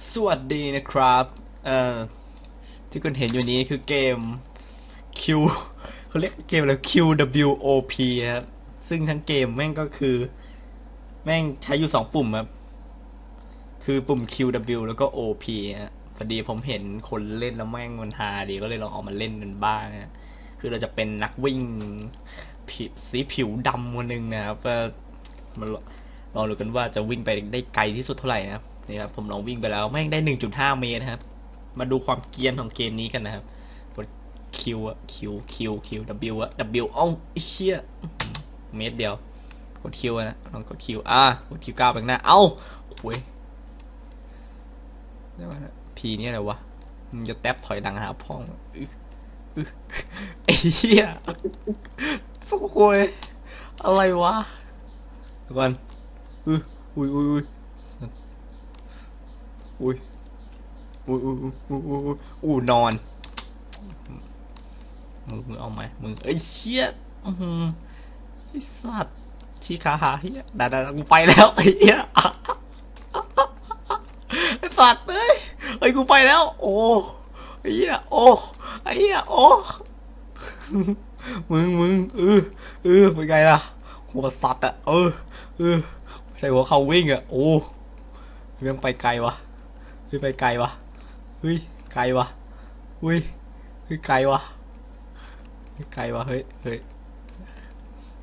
สวัสดีนะครับเอ่อที่คุณเห็นอยู่นี้คือเกม Q เขาเรียกเกมอะไร QWOP ครับซึ่งทั้งเกมแม่งก็คือ แม่งใช้อยู่สองปุ่มครับ คือปุ่ม QW แล้วก็ OP ฮะพอดีผมเห็นคนเล่นแล้วแม่งมันฮาดีก็เลยลองเอามาเล่นกันบ้างฮะคือเราจะเป็นนักวิ่งผิสีผิวดำคนหนึ่งนะครับมาลองลองดูกันว่าจะวิ่งไปได้ไกลที่สุดเท่าไหร่นะครับ นี่ครับผมลองวิ่งไปแล้วแม่งได้1.5เมตรนะครับ มาดูความเกียนของเกมนี้กันนะครับกด Q อะ Q Q Q W อะ W เอ้าไอ้เชี่ยเมตรเดียว กด Q อะนะลองกด Q อะกด Q ก้าไปข้างหน้า เอ้าโว้ยเรียกว่าอะไร P นี่อะไรวะมึงจะแท็บถอยหลังหาพ่องไอ้เหี้ยสุโวยอะไรวะก่อนอุ้ยอุ้ยอุ้ย อุ้ยอุ้ยอุ้ยอุ้ยอุ้ยนอนมึงเอาไหมมึงไอ้เชี่ยอืไอ้สัตว์ชี้ขาหาเฮียด่าด่ากูไปแล้วไอ้เหี้ยไอ้สัตว์เอ้ยไอ้กูไปแล้ว โอ้ไอ้เหี้ยโอ้ไอ้เหี้ยโอ้มึงมึงเออเออเป็นไงล่ะหัวสัตว์อะเออเออใส่หัวเขาวิ่งอะโอ้เรื่องไปไกลวะ ฮ้ยไปไกลวะเฮ้ยไกลวะเฮ้ยเฮ้ยไกลวะไกลวะเฮ้ยเฮ้ย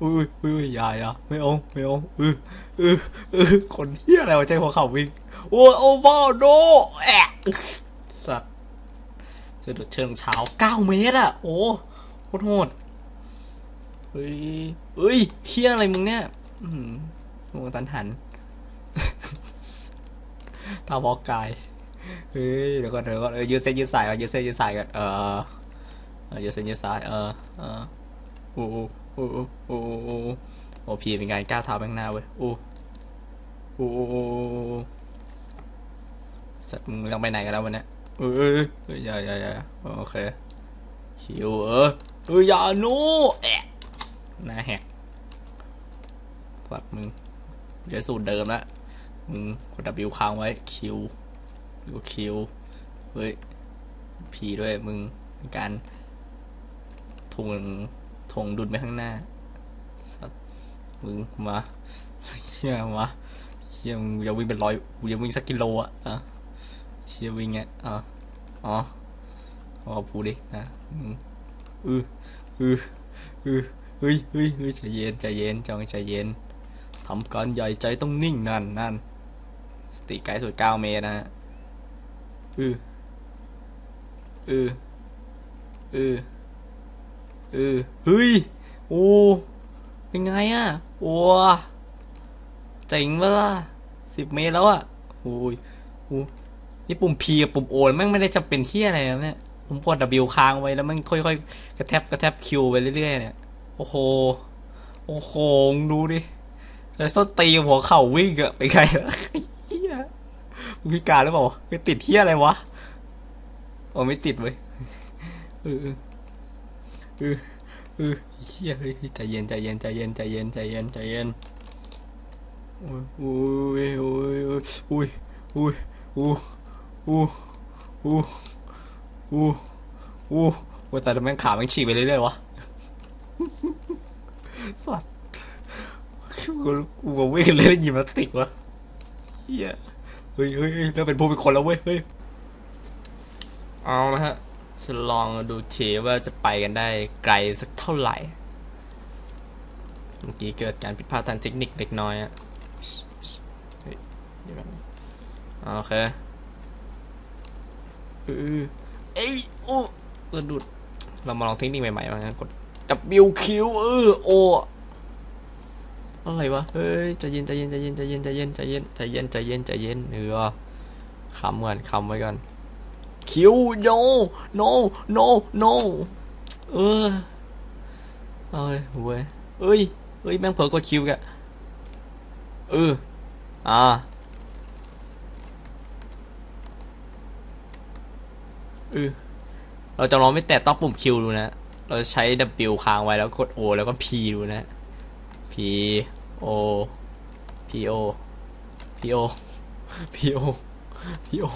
อุ้ยอุ้ยอย่าอย่าไม่เอาไม่เอาเออเออเออคนเฮียอะไรวะใจหัวเข่าวิ่งโอ้ยโอ้บ้าโดแอะสัตว์สะดุดเชิงเช้าเก้าเมตรอะโอ้โคตรโหดเฮ้ยเฮ้ยเฮียอะไรมึงเนี่ยอืมงงตันหัน ตาบอกกาย เฮ้ยเดี๋ยวก่อนเดี๋ยวก่อนเออยืดเส้นยืดสายก่อนยืดเส้นยืดสายก่อนเออยืดเส้นยืดสายเออเออโอ้โอ้โอ้โอ้โอ้โอ้พีเป็นการก้าวเท้าไปข้างหน้าเว้ยโอ้โอ้โอ้โอ้สัตว์มึงต้องไปไหนกันแล้ววันนี้เออเอออย่าอย่าอย่าโอเคคิวเออเอออย่าหนูแอะหน้าแหกสัตว์มึงเดี๋ยวสูตรเดิมละมึงกด W ค้างไว้คิว ดูคิวเฮ้ยพีด้วยมึงเป็นการทวงทวงดุลไปข้างหน้าสัตว์มึงมาเชี่ยมาเชี่ยมึงจะวิ่งเป็นร้อยกูจะวิ่งสักกิโลอะอะเชี่ยวิ่งอะอ๋ออ๋อเอาพูดดินะมึงอืออืออือเฮ้ยเฮ้ยเฮ้ยใจเย็นใจเย็นจองใจเย็นทำการใหญ่ใจต้องนิ่งนั่นนั่นสติไกลสุดเก้าเมตรนะฮะ อืออืออือเออเฮ้ย โอ้ เป็นไงอะโอ้เจ๋งเวล่ะสิบเมตรแล้วอะโอ้ยโอ้นี่ปุ่ม P กับปุ่ม O แม่งไม่ได้จะเป็นที่อะไรนะเนี่ย ผมกด W ค้างไว้แล้วมันค่อยๆ กระแทบกระแทบ Q ไปเรื่อยๆเนี่ย โอ้โห โอ้โหมึงดูดิแล้วส้นตีหัวเข่าวิ่งอะไปนไงล่ะเฮียมึง พิการหรือเปล่าไปติดเฮียอะไรวะโอ้ไม่ติดเว้ยเออเออเออเชี่ยเฮ้ยใจเย็นใจเย็นใจเย็นใจเย็นใจเย็นใจเย็นโอ้ยโอ้ยโอ้ยโอ้ยโอ้ยโอ้ยโอ้โอ้โอ้โอ้โอ้ว่าแต่ทำไมขาแมันฉีกไปเรื่อยๆวะสัตว์กูกูวิ่งเล่นยิมนาสติกวะเฮีย เฮ้ยเฮ้ยเฮ้ยแล้วเป็นผู้เป็นคนแล้วเว้ยเฮ้ยเอาละฮะจะลองดูทีว่าจะไปกันได้ไกลสักเท่าไหร่ เมื่อกี้เกิดการผิดพลาดทางเทคนิคเล็กน้อยอะเฮ้ยเดี๋ยวแป๊บนึงโอเคเออเอ้ยโอ้กระดุดเรามาลองเทคนิคใหม่ๆมางั้นกด W Q เออโอ อะไรวะ เฮ้ยใจเย็นใจเย็นใจเย็นใจเย็นใจเย็นใจเย็นใจเย็นใจเย็นใจเย็นเออคำก่อนคำไว้ก่อนคิว no no no no เออเอ้ยเว้ยเอ้ยเอ้ยแม่งเผลอกดคิวแกเอออ่าเออเราจะลองไม่แตะต้องปุ่มคิวดูนะ เราใช้ W ค้างไว้แล้วกด O แล้วก็ P ดูนะ P O P O P O P O พี่โอ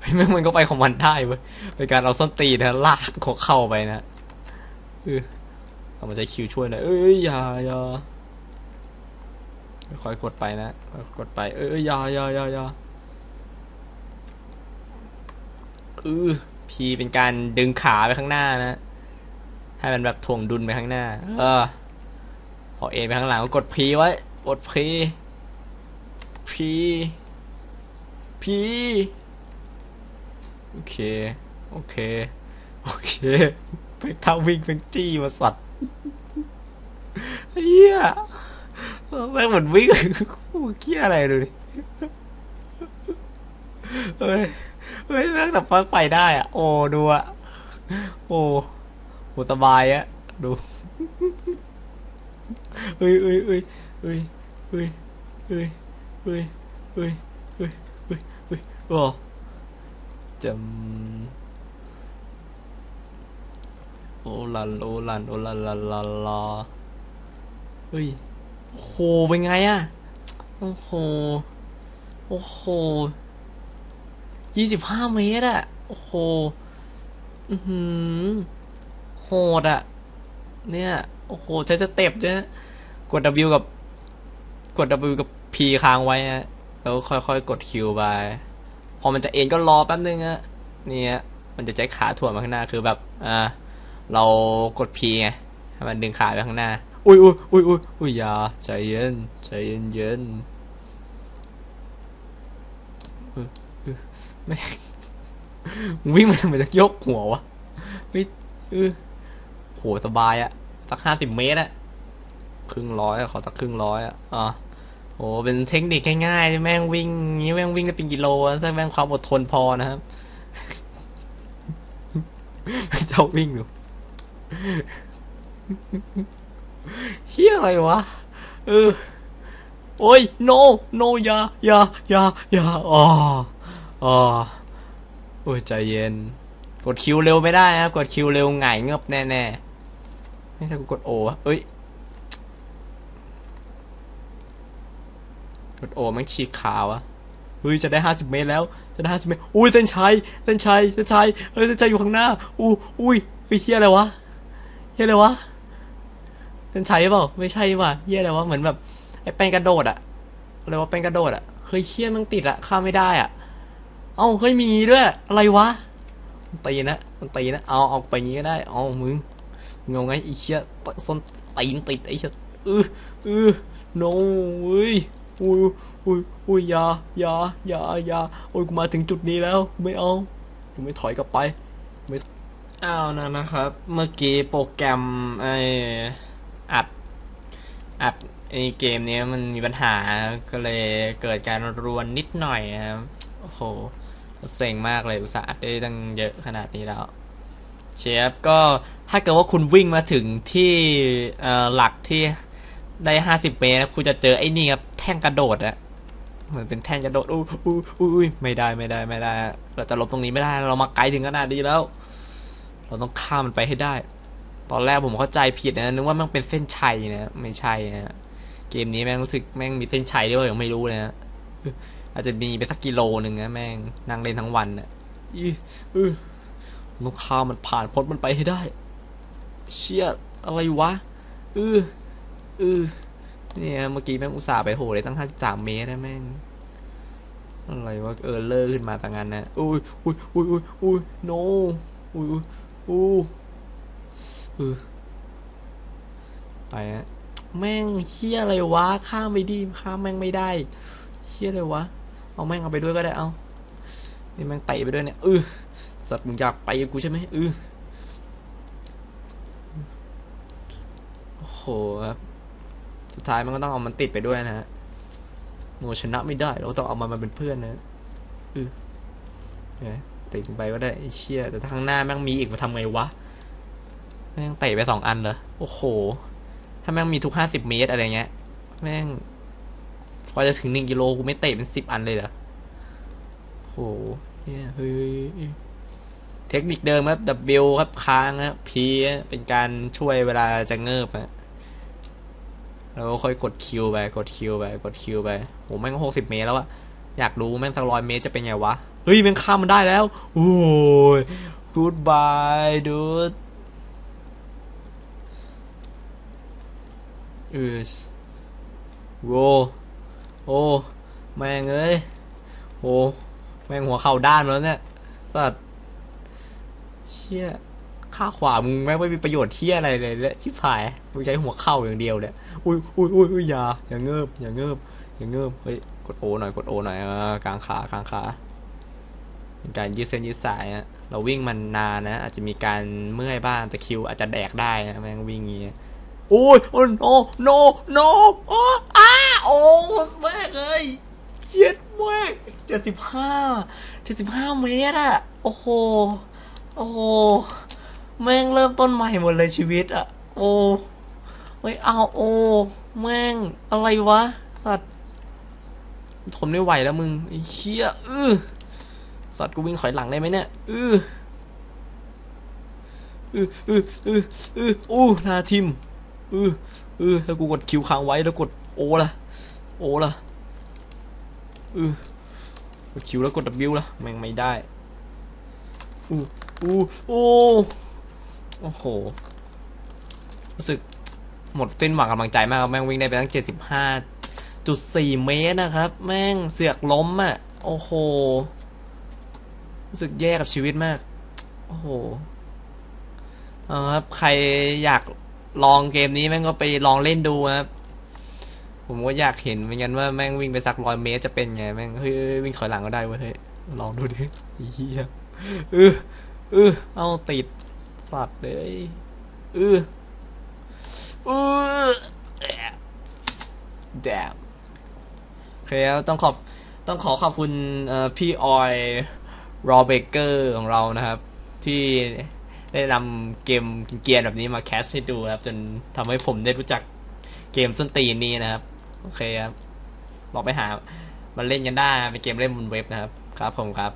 เฮ้ยแม่งมันก็ไปของมันได้เว้ยเป็นการเอาส้นตีนะลากของเข้าไปนะเออเอามาใช้คิวช่วยหน่อยเอ้ยอย่าอย่าค่อยกดไปนะกดไป เอ้ยอย่าอย่าอย่าอย่าเออพีเป็นการดึงขาไปข้างหน้านะ ให้มันแบบถ่วงดุลไปข้างหน้า เออพอเอไปข้างหลังก็กดพีไว้ กดพีพีพีโอเค โอเค โอเคไปทาวิ่งเป็นจี้มาสัตว์เฮียแม่งเหมือนวิ่งเกี้ยอะไรดูดิเฮ้ยเฮ้ยแม่งแต่ปลั๊กไฟได้อะ โอ้ ดูอะ โอ้โหสบายอะ ดูเอ้ยเอ้ยเอ้ย เอ้ยเอ้ยเอ้ยเอ้ยเอ้ยเอ้ยเอ้ยเอ้ยโอ้จำโอลันโอลันโอลันลาลาลาเฮ้ยโหเป็นไงอะโอ้โหโอ้โหยี่สิบห้าเมตรอะโอ้โหอือหือโหดอะเนี่ย โอ้โห ใช้สเต็ปเนี่ยกด W กับ กด W กับ P ค้างไว้ฮะแล้วค่อยๆ กด Q ไปพอมันจะเอ็นก็รอแป๊บนึงอะนี่ยมันจะใช้ขาถ่วงมาข้างหน้าคือแบบอ่าเรากด P ไงให้มันดึงขาไปข้างหน้า อุ้ยอุ้ยอุ้ยอุ้ยอุ้ยอย่าใจเย็นใจเย็นเย็นเออเออแม่วิ่งมาทำไมต้องยกหัววะเฮ้ยเออโหสบายอะสักห้าสิบเมตรอะ ครึ่งร้อยอขอสักครึ่งร้อยอะอะโหเป็นเทคนิคง่ายๆแม่งวิ่งงี้แม่งวิ่งได้เป็นกิโลถ้าแม่งความอดทนพอนะครับเจ้าวิ่งอยู่เฮียอะไรวะเออโอ้ย no no อย่าอย่าอย่าอย่าอ๋ออ๋อโอ้ยใจเย็น กดคิวเร็วไม่ได้นะครับ กดคิวเร็วหงายเงือบแน่ๆไม่ใช่กูกดโอวะเอ้ย ดโอมันฉีกขาวอะเฮ้ยจะได้ห้าสิบเมตรแล้ว จะได้ห้าสิบเมตร อุ้ยเส้นชัย เส้นชัย เส้นชัย เฮ้ยเส้นชัยอยู่ข้างหน้า อู้อุ้ยเฮ้ยเฮียอะไรวะเฮียอะไรวะ เส้นชัยเปล่า ไม่ใช่ว่ะเฮียอะไรวะ เหมือนแบบไอ้แป้งกระโดดอะอะไรวะแป้งกระโดดอะเฮ้ยเฮียมันติดอะข้ามไม่ได้อะเอ้าเฮ้ยมีงี้ด้วย อะไรวะมันตีนะมันตีนะ เอาเอาไปงี้ก็ได้ เอามึงงงไงไอ้เชี่ยส้นตีนติดไอ้เชี่ยเออเออ no เว้ย อุ้ยอุ้ยอุ้ยอยาอยาอยาอยาโอ้ยกูมาถึงจุดนี้แล้วไม่เอากูไม่ถอยกลับไปไม่อ้าวนะนะครับ เมื่อกี้โปรแกรมไออัดอัดไอเกมนี้มันมีปัญหาก็เลยเกิดการรวนนิดหน่อยครับโอ้โหเซ็งมากเลยอุตส่าห์อัดได้ตั้งเยอะขนาดนี้แล้วเชฟก็ถ้าเกิดว่าคุณวิ่งมาถึงที่หลักที่ ได้ห้าสิบเมตรคุณจะเจอไอ้นี่ครับแท่งกระโดดอะเหมือนเป็นแท่งกระโดดอู้อู้อู้อุ้ยไม่ได้ไม่ได้ไม่ได้ เราจะลบตรงนี้ไม่ได้ เรามาไกลถึงขนาดนี้แล้ว เราต้องข้ามมันไปให้ได้ ตอนแรกผมเข้าใจผิดนะนึกว่ามันเป็นเส้นชัยนะไม่ใช่นะเกมนี้แม่งรู้สึกแม่งมีเส้นชัยด้วยยังไม่รู้เลยนะอาจจะมีไปสักกิโลหนึ่งนะแม่งนั่งเล่นทั้งวันน่ะอีเออต้องข้ามมันผ่านพ้นมันไปให้ได้ เชี่ยอะไรวะเออ ออเนี่ยเมื่อกี้แม่งอุตส่าห์ไปโหเลยตั้งห้าสามเมตรนะแม่งอะไรวะเออเลอร์ขึ้นมาต่างงานนะอุ้ยอุ้ยอุ้ยอุ้ยอุ้ย no อุ้ยอุ้ยอุ้เออไปฮะแม่งเชี่ยอะไรวะข้ามไปดิข้ามแม่งไม่ได้เชี่ยอะไรวะเอาแม่งเอาไปด้วยก็ได้เอานี่แม่งเตะไปด้วยเนี่ยเออสัตว์มึงอยากไปกับกูใช่ไหมเออโอ้โหครับ สุดท้ายมันก็ต้องเอามันติดไปด้วยนะฮะโมชนะไม่ได้เราต้องเอามันมาเป็นเพื่อนนะเออเนี่ยติดไปก็ได้ไอ้เชี่ยแต่ถ้าข้างหน้าแม่งมีอีกมาทำไงวะแม่งเตะไปสองอันเลยโอ้โห ถ้าแม่งมีทุกห้าสิบเมตรอะไรเงี้ย แม่งพอจะถึงหนึ่งกิโลกูไม่เตะเป็นสิบอันเลยเหรอโหเฮ้ยเฮ้ยเทคนิคเดิมครับ W ครับค้างครับ P เป็นการช่วยเวลาจะเงิบอะ แล้วก็ค่อยกดคิวไปกดคิวไปกดคิวไปโหแม่งหกสิบเมตรแล้วอะอยากรู้แม่งสักร้อยเมตรจะเป็นไงวะ เฮ้ยแม่งข้ามมันได้แล้ว โอ้ย goodbye dude เออโวโอ้แม่งเอ้ยโอ้แม่งหัวเข่าด้านแล้วเนี่ยสัตว์เชี่ย ข้าขวามึงแม่งไม่มีประโยชน์เที่ยอะไรเลยเลยชิบหายมึงใช้หัวเข่าอย่างเดียวเลยอุ้ยอุ้ยอุ้ยอุ้ยอย่าอย่าเงิบอย่าเงิบอย่าเงิบเฮ้ยกดโอหน่อยกดโอหน่อยเออกลางขากลางขาการยืดเส้นยืดสายอะเราวิ่งมันนานนะ อาจจะมีการเมื่อยบ้างแต่คิวอาจจะแดกได้นะแม่งวิ่งอย่างเงี้ยโอ้ยโอ้โนโนโนโอ้อ้าโอ้แม่งเอ้ยเจ็ดแม่งเจ็ดสิบห้าเจ็ดสิบห้าเมตรอะโอ้โหโอ้โห แม่งเริ่มต้นใหม่หมดเลยชีวิตอะโอ้ไม่เอาโอ้แม่งอะไรวะสัตว์ทนไม่ไหวแล้วมึงไอ้เชี่ยเออสัตว์กูวิ่งถอยหลังได้ไหมเนี่ยออเออเออเออเออโอ้นาทิมเออเอถ้ากูกดคิวค้างไว้แล้วกดโอละโอละเออกดคิวแล้วกดดับบิละแม่งไม่ได้อู้อู้โอ้ โอ้โห รู้สึกหมดสิ้นหวังกำลังใจมากครับแม่งวิ่งได้ไปตั้ง 75จุดสี่เมตรนะครับ แม่งเสือกล้มอะ โอ้โห รู้สึกแย่กับชีวิตมาก โอ้โหเอาครับใครอยากลองเกมนี้แม่งก็ไปลองเล่นดูครับ ผมก็อยากเห็นเหมือนกันว่าแม่งวิ่งไปสักร้อยเมตรจะเป็นไงแม่งเฮ้ยวิ่งถอยหลังก็ได้เว้ยเฮ้ยลองดูดิเฮียเออเออเอาติด สัตว์เลยเออเออแดมโอเคครับต้องขอบต้องขอขอบคุณพี่ออยรอเบเกอร์ของเรานะครับ ที่ได้นำเกมเกียร์แบบนี้มาแคสให้ดูครับ จนทำให้ผมได้รู้จักเกมส้นตีนนี้นะครับ โอเคครับลองไปหามาเล่นกันได้เป็นเกมเล่นบนเว็บนะครับ ครับผมครับ